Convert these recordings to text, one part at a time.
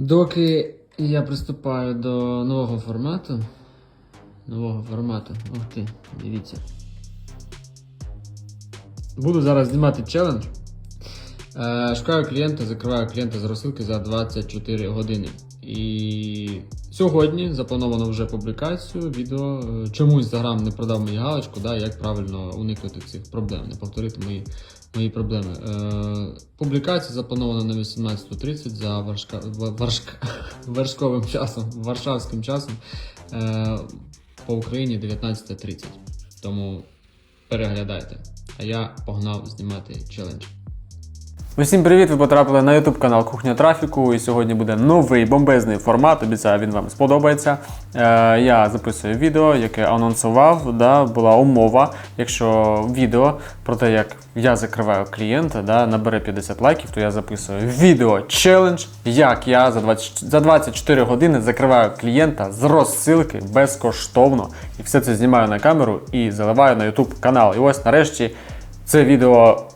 Доки я приступаю до нового формату. Нового формату. Ух ти, дивіться. Буду зараз знімати челендж. Е, шукаю клієнта, закриваю клієнта з розсилки за 24 години. І сьогодні заплановано вже публікацію відео. Е, Чому Instagram не продав мені галочку, да, як правильно уникнути цих проблем, не повторити мої, мої проблеми. Е, публікація запланована на 18.30 за варшка, ва- варшка, вершковим часом, варшавським часом. Е, по Україні 19.30. Тому переглядайте. А я погнав знімати челендж. Усім привіт! Ви потрапили на YouTube канал Кухня Трафіку. І сьогодні буде новий бомбезний формат. Обіцяю, він вам сподобається. Е, я записую відео, яке анонсував. Да, була умова. Якщо відео про те, як я закриваю клієнта, да, набере 50 лайків, то я записую відео челендж, як я за 20, за 24 години закриваю клієнта з розсилки безкоштовно. І все це знімаю на камеру і заливаю на YouTube канал. І ось нарешті це відео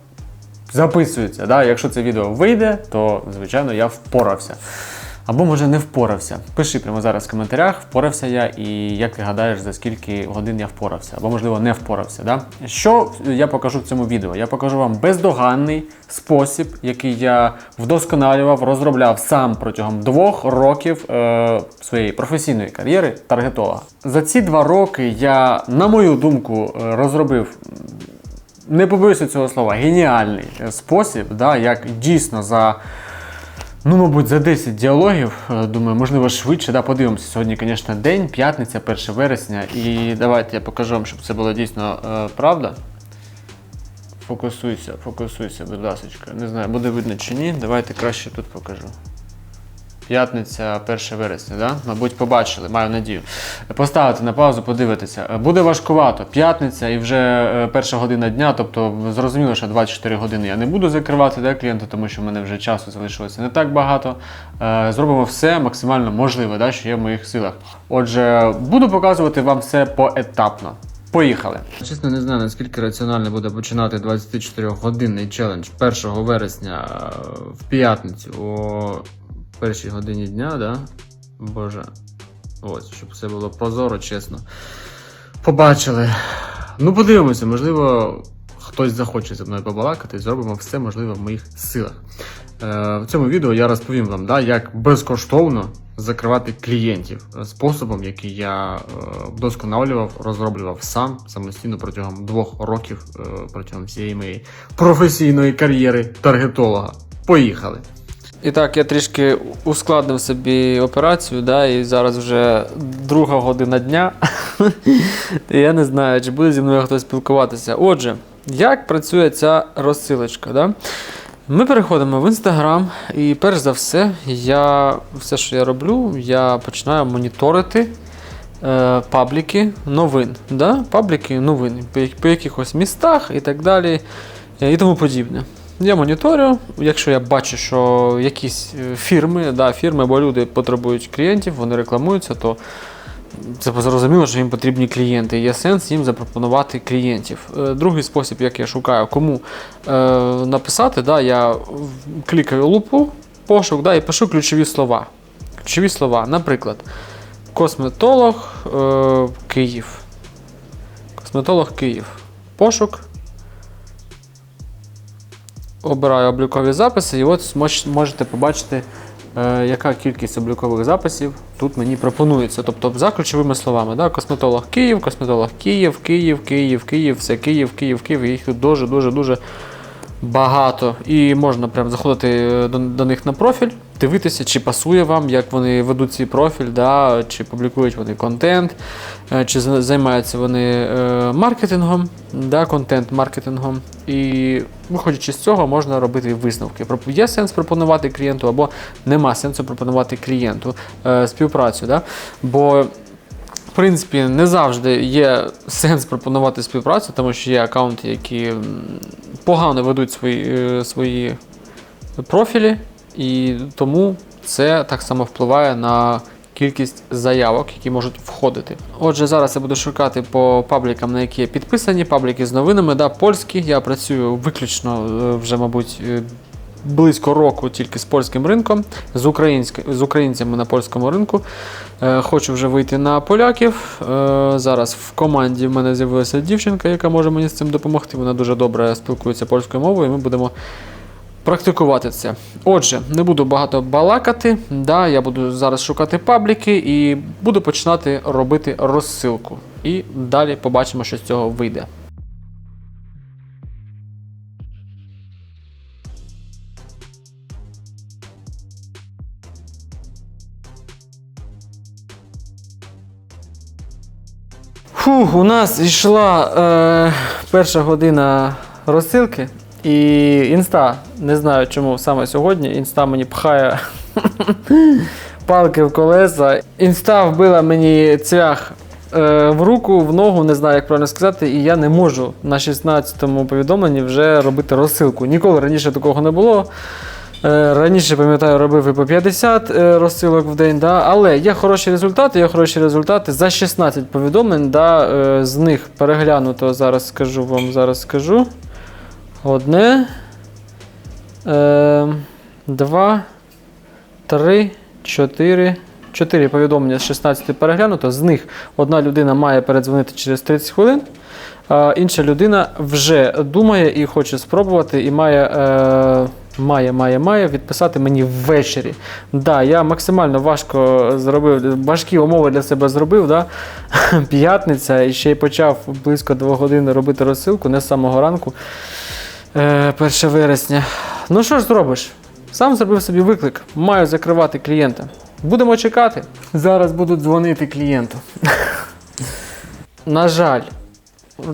записується. Да? Якщо це відео вийде, то звичайно я впорався. Або може не впорався. Пиши прямо зараз в коментарях, впорався я, і як ти гадаєш, за скільки годин я впорався, або можливо не впорався. Да? Що я покажу в цьому відео? Я покажу вам бездоганний спосіб, який я вдосконалював, розробляв сам протягом двох років е, своєї професійної кар'єри таргетолога. За ці два роки я, на мою думку, е, розробив не побоюся цього слова, геніальний е, спосіб, да, як дійсно за. Ну, мабуть, за 10 діалогів, е, думаю, можливо, швидше. Да, подивимося. Сьогодні, звісно, день, п'ятниця, 1 вересня. І давайте я покажу вам, щоб це було дійсно е, правда. Фокусуйся, фокусуйся, будь ласка. Не знаю, буде видно чи ні. Давайте краще тут покажу. П'ятниця, 1 вересня, да? мабуть, побачили, маю надію. Поставити на паузу, подивитися. Буде важкувато. П'ятниця і вже е, перша година дня, тобто зрозуміло, що 24 години я не буду закривати да, клієнта, тому що в мене вже часу залишилося не так багато. Е, Зробимо все максимально можливе, да, що є в моїх силах. Отже, буду показувати вам все поетапно. Поїхали. Чесно, не знаю, наскільки раціонально буде починати 24-годинний челендж 1 вересня е, в п'ятницю о першій годині дня, да? Боже. Ось, щоб все було прозоро, чесно. Побачили. Ну, подивимося, можливо, хтось захоче зі мною побалакати, зробимо все можливе в моїх силах. Е, в цьому відео я розповім вам, да, як безкоштовно закривати клієнтів способом, який я е, вдосконалював, розроблював сам самостійно протягом двох років, е, протягом всієї моєї професійної кар'єри таргетолога. Поїхали! І так, я трішки ускладнив собі операцію, да, і зараз вже друга година дня. І я не знаю, чи буде зі мною хтось спілкуватися. Отже, як працює ця розсилочка? Да? Ми переходимо в Інстаграм, і перш за все, я все, що я роблю, я починаю моніторити е, пабліки новин. Да? Пабліки новин по, якихось містах і так далі, е, і тому подібне. Я моніторю, якщо я бачу, що якісь е, фірми, да, фірми або люди потребують клієнтів, вони рекламуються, то це зрозуміло, що їм потрібні клієнти. Є сенс їм запропонувати клієнтів. Е, Другий спосіб, як я шукаю, кому е, написати, да, я клікаю лупу, пошук да, і пишу ключові слова. Ключові слова, наприклад, косметолог е, Київ. Косметолог Київ. Пошук. Обираю облікові записи, і от можете побачити, е, яка кількість облікових записів тут мені пропонується. Тобто за ключовими словами. Да? Косметолог Київ, косметолог Київ, Київ, Київ, Київ, все Київ, Київ, Київ. Їх тут дуже, дуже, дуже багато. І можна прям заходити е, до, до них на профіль, дивитися, чи пасує вам, як вони ведуть свій профіль, да? чи публікують вони контент, е, чи займаються вони е, маркетингом, да? контент-маркетингом. І виходячи з цього, можна робити висновки. Є сенс пропонувати клієнту або нема сенсу пропонувати клієнту е, співпрацю. Да? Бо в принципі, не завжди є сенс пропонувати співпрацю, тому що є аккаунти, які погано ведуть свої, свої профілі, і тому це так само впливає на кількість заявок, які можуть входити. Отже, зараз я буду шукати по паблікам, на які підписані, пабліки з новинами, да, польські. Я працюю виключно е, вже, мабуть, е, близько року тільки з польським ринком, з, з українцями на польському ринку. Е, Хочу вже вийти на поляків. Е, Зараз в команді в мене з'явилася дівчинка, яка може мені з цим допомогти. Вона дуже добре спілкується польською мовою, і ми будемо практикувати це. Отже, не буду багато балакати. Да, я буду зараз шукати пабліки і буду починати робити розсилку. І далі побачимо, що з цього вийде. Фух, у нас йшла е, перша година розсилки, і інста, не знаю чому саме сьогодні, інста мені пхає палки в колеса. Інста вбила мені цвях е, в руку, в ногу, не знаю, як правильно сказати, і я не можу на 16-му повідомленні вже робити розсилку. Ніколи раніше такого не було. Е, Раніше, пам'ятаю, робив і по 50 е, розсилок в день, да? але є хороші результати, є хороші результати. За 16 повідомлень, да, е, з них переглянуто, зараз скажу вам, зараз скажу. Одне, е, два, три, чотири. Чотири повідомлення з 16 переглянуто. З них одна людина має передзвонити через 30 хвилин, а інша людина вже думає і хоче спробувати, і має, е, має, має, має відписати мені ввечері. Да, я максимально важко зробив, важкі умови для себе зробив. Да? П'ятниця і ще й почав близько 2 години робити розсилку, не з самого ранку. Е, 1 вересня. Ну що ж зробиш? Сам зробив собі виклик. Маю закривати клієнта. Будемо чекати. Зараз будуть дзвонити клієнту. На жаль,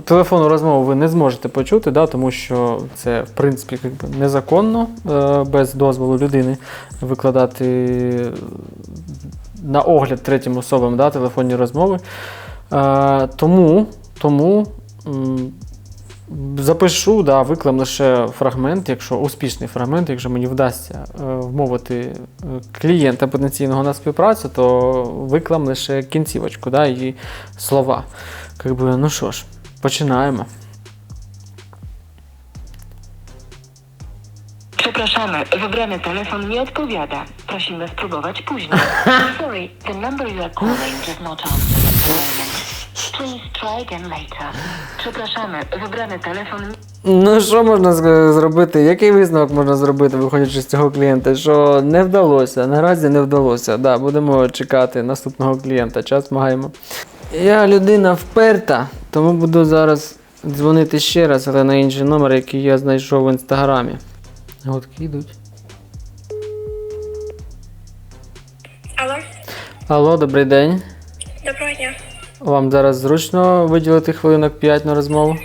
телефонну розмову ви не зможете почути, да, тому що це, в принципі, незаконно е, без дозволу людини викладати на огляд третім особам да, телефонні розмови. Е, тому, тому запишу, да, виклам лише фрагмент, якщо успішний фрагмент, якщо мені вдасться е, вмовити е, клієнта потенційного на співпрацю, то виклам лише кінцівочку, да, і слова. Как би, ну що ж, починаємо. Przepraszamy, wybrany telefon nie odpowiada. Prosimy spróbować później. Sorry, the number you are calling does not answer try again later. Przepraszamy, wybrany telefon Ну, що можна зробити? Який висновок можна зробити, виходячи з цього клієнта? Що не вдалося, наразі не вдалося. Да, будемо чекати наступного клієнта. Час маємо. Я людина вперта, тому буду зараз дзвонити ще раз, але на інший номер, який я знайшов в інстаграмі. Готки йдуть. Алло, Алло, добрий день. доброго дня. Вам зараз зручно виділити хвилинок 5 на розмову?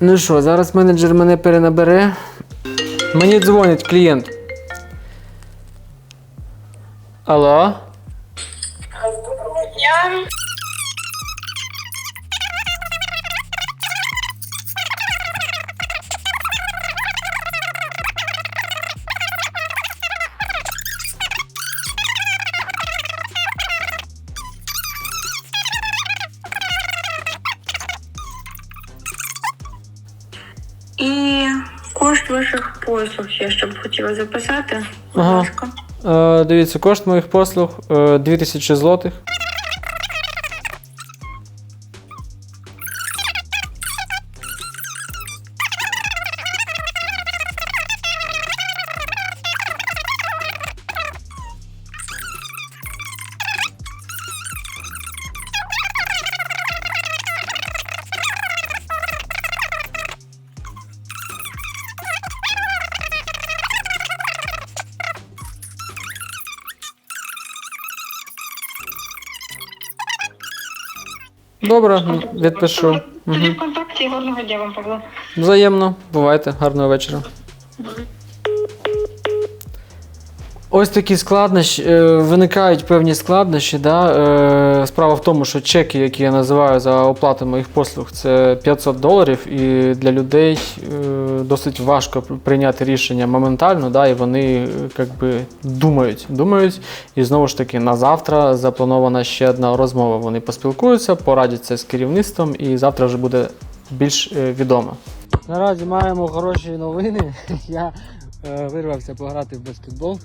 Ну що, зараз менеджер мене перенабере. Мені дзвонить клієнт. Алло? Доброго дня. Послуг я ще б хотіла записати. Будь Ага. ласка. Е, дивіться, кошт моїх послуг е, 2000 злотих. Добре, відпишу. Тоді в контакті гарного дня вам, Павло. Взаємно. Бувайте. Гарного вечора. Ось такі складнощі, е, виникають певні складнощі. Да? Е, справа в тому, що чеки, які я називаю за оплату моїх послуг, це 500 доларів, і для людей е, досить важко прийняти рішення моментально, да? і вони як би, думають, думають. І знову ж таки, на завтра запланована ще одна розмова. Вони поспілкуються, порадяться з керівництвом, і завтра вже буде більш відомо. Наразі маємо хороші новини. Я вирвався пограти в баскетбол.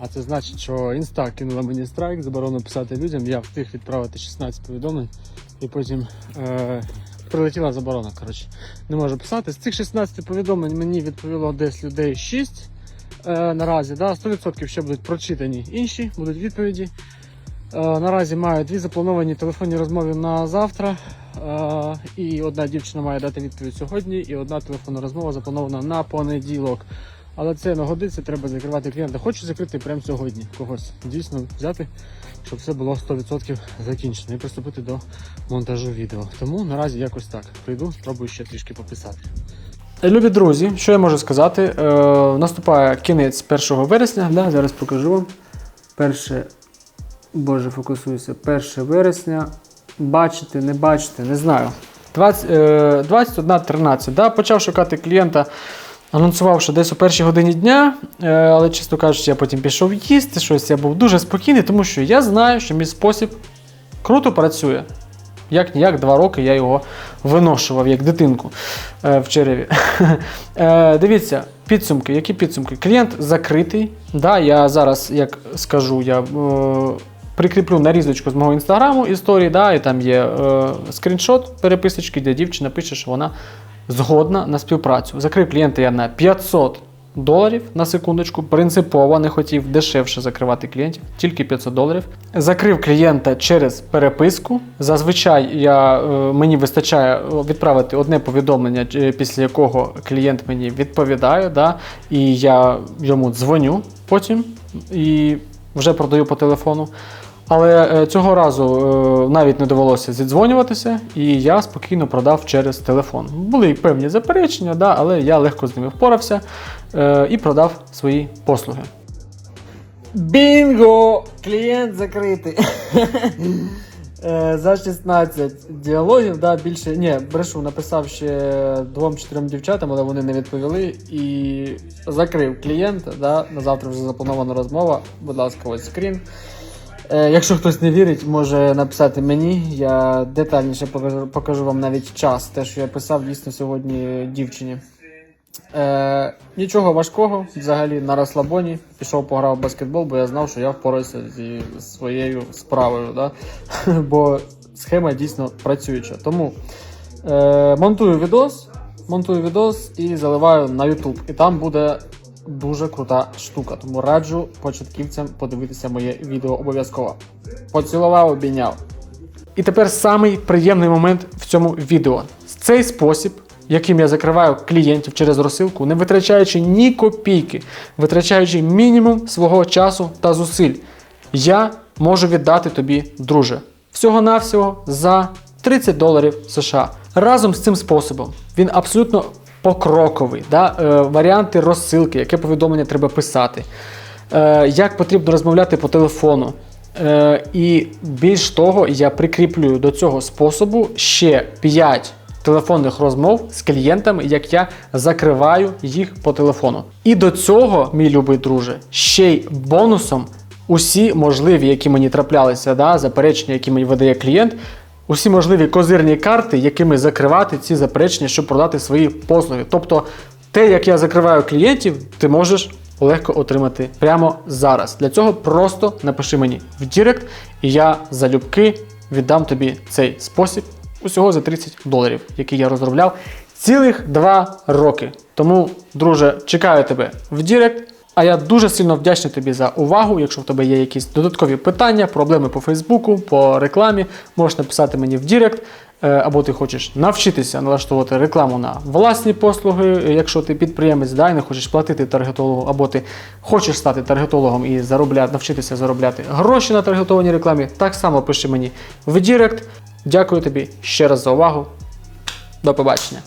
А це значить, що інста кинула мені страйк, заборонено писати людям. Я встиг відправити 16 повідомлень, і потім е, прилетіла заборона. Коротше, не можу писати. З цих 16 повідомлень мені відповіло десь людей 6 е, наразі. Да, 100% ще будуть прочитані інші, будуть відповіді. Е, наразі маю дві заплановані телефонні розмови на завтра. Е, і одна дівчина має дати відповідь сьогодні, і одна телефонна розмова запланована на понеділок. Але це не годиться, треба закривати клієнта. Хочу закрити прямо сьогодні когось. Дійсно взяти, щоб все було 100% закінчено і приступити до монтажу відео. Тому наразі якось так. Прийду, спробую ще трішки пописати. Любі друзі, що я можу сказати? Е, наступає кінець 1 вересня. Да, зараз покажу вам. Перше, боже, фокусуюся. 1 вересня. Бачите, не бачите, не знаю. 20, е, 21.13. Да, почав шукати клієнта. Анонсував, що десь о першій годині дня, е, але, чесно кажучи, я потім пішов їсти щось. Я був дуже спокійний, тому що я знаю, що мій спосіб круто працює. Як ніяк, два роки я його виношував як дитинку е, в череві. Е, дивіться, підсумки. Які підсумки? Клієнт закритий. Да, я зараз, як скажу, я е, прикріплю нарізочку з мого інстаграму історії, да, і там є е, скріншот переписочки, де дівчина пише, що вона згодна на співпрацю. Закрив клієнта я на 500 доларів на секундочку. Принципово не хотів дешевше закривати клієнтів, тільки 500 доларів. Закрив клієнта через переписку. Зазвичай я, е, мені вистачає відправити одне повідомлення, е, після якого клієнт мені відповідає, да, і я йому дзвоню потім і вже продаю по телефону. Але е, цього разу е, навіть не довелося зідзвонюватися, і я спокійно продав через телефон. Були й певні заперечення, да, але я легко з ними впорався е, і продав свої послуги. Бінго! Клієнт закритий. За 16 діалогів, да, більше. Ні, брешу, написав ще двом-чотирьом дівчатам, але вони не відповіли. І закрив клієнта. Да, на завтра вже запланована розмова. Будь ласка, ось скрін. Е, якщо хтось не вірить, може написати мені. Я детальніше покажу, покажу вам навіть час, те, що я писав дійсно сьогодні дівчині. Е, нічого важкого, взагалі на розслабоні. Пішов пограв в баскетбол, бо я знав, що я впораюся зі своєю справою. Да? Бо схема дійсно працююча. Тому е, монтую відос, монтую відос і заливаю на YouTube. І там буде дуже крута штука. Тому раджу початківцям подивитися моє відео обов'язково. Поцілував, обійняв. І тепер самий приємний момент в цьому відео. Цей спосіб, яким я закриваю клієнтів через розсилку, не витрачаючи ні копійки, витрачаючи мінімум свого часу та зусиль, я можу віддати тобі, друже, всього-навсього за 30 доларів США. Разом з цим способом він абсолютно покроковий, да? е, варіанти розсилки, яке повідомлення треба писати, е, як потрібно розмовляти по телефону. Е, і більш того, я прикріплюю до цього способу ще 5 телефонних розмов з клієнтами, як я закриваю їх по телефону. І до цього, мій любий друже, ще й бонусом усі можливі, які мені траплялися, да, заперечення, які мені видає клієнт, усі можливі козирні карти, якими закривати ці заперечення, щоб продати свої послуги. Тобто, те, як я закриваю клієнтів, ти можеш легко отримати прямо зараз. Для цього просто напиши мені в Дірект, і я залюбки віддам тобі цей спосіб усього за 30 доларів, який я розробляв цілих 2 роки. Тому, друже, чекаю тебе в Дірект. А я дуже сильно вдячний тобі за увагу. Якщо в тебе є якісь додаткові питання, проблеми по Фейсбуку, по рекламі, можеш написати мені в Дірект. Е, Або ти хочеш навчитися налаштовувати рекламу на власні послуги, якщо ти підприємець да, і не хочеш платити таргетологу, або ти хочеш стати таргетологом і заробляти, навчитися заробляти гроші на таргетованій рекламі, так само пиши мені в Дірект. Дякую тобі ще раз за увагу. До побачення.